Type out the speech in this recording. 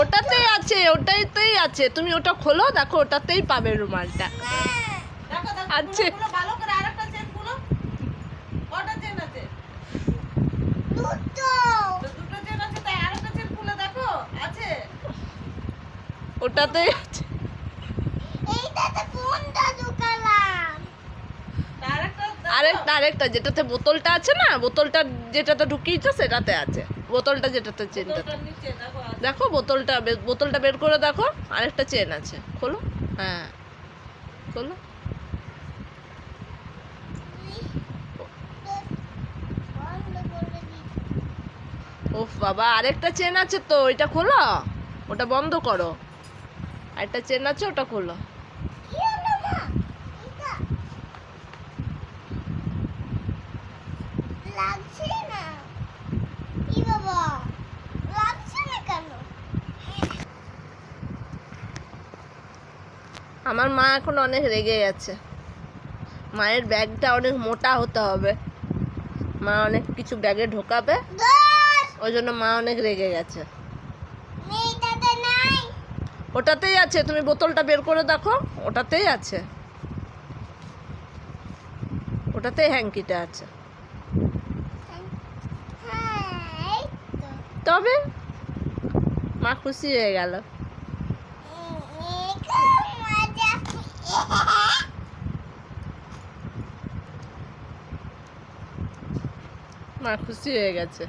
ওটাতেই আছে ওটাইতেই আছে তুমি ওটা খোলো দেখো ওটাতেই পাবে রুমালটা দেখো দেখো আছে। চেন আছে তো দুটো চেন আছে তাই আরেকটা চেন খুলে দেখো আছে ওটাতেই আছে তা আরেকটা আরেকটা যেটাতে বোতলটা আছে না বোতলটা যেটাতে ঢুকিয়েছো সেটাতে আছে। বোতলটা যেটাতে চেনটাতে দেখো বোতলটা বোতলটা বের করে দেখো আরেকটা চেন আছে। খোলো। হ্যাঁ। খোলো। ওফ বাবা আরেকটা চেন আছে তো ওইটা খোলো। ওটা বন্ধ করো। আরেকটা চেন আছে ওটা খোলো। লাগছে না? ই বাবা? লাগছে না কেন? আমার মা এখন অনেক রেগে গেছে। মায়ের ব্যাগটা অনেক মোটা হতে হবে। মা অনেক কিছু ব্যাগে ঢোকাবে। ওই জন্য মা অনেক রেগে গেছে। ওটাতেই আছে। তুমি বোতলটা বের করে দেখো। ওটাতেই আছে। ওটাতেই হ্যাঙ্কিটা আছে হ্যাঁ এই তো তবে মা খুশি হয়ে গেল মা খুশি হয়ে গেছে।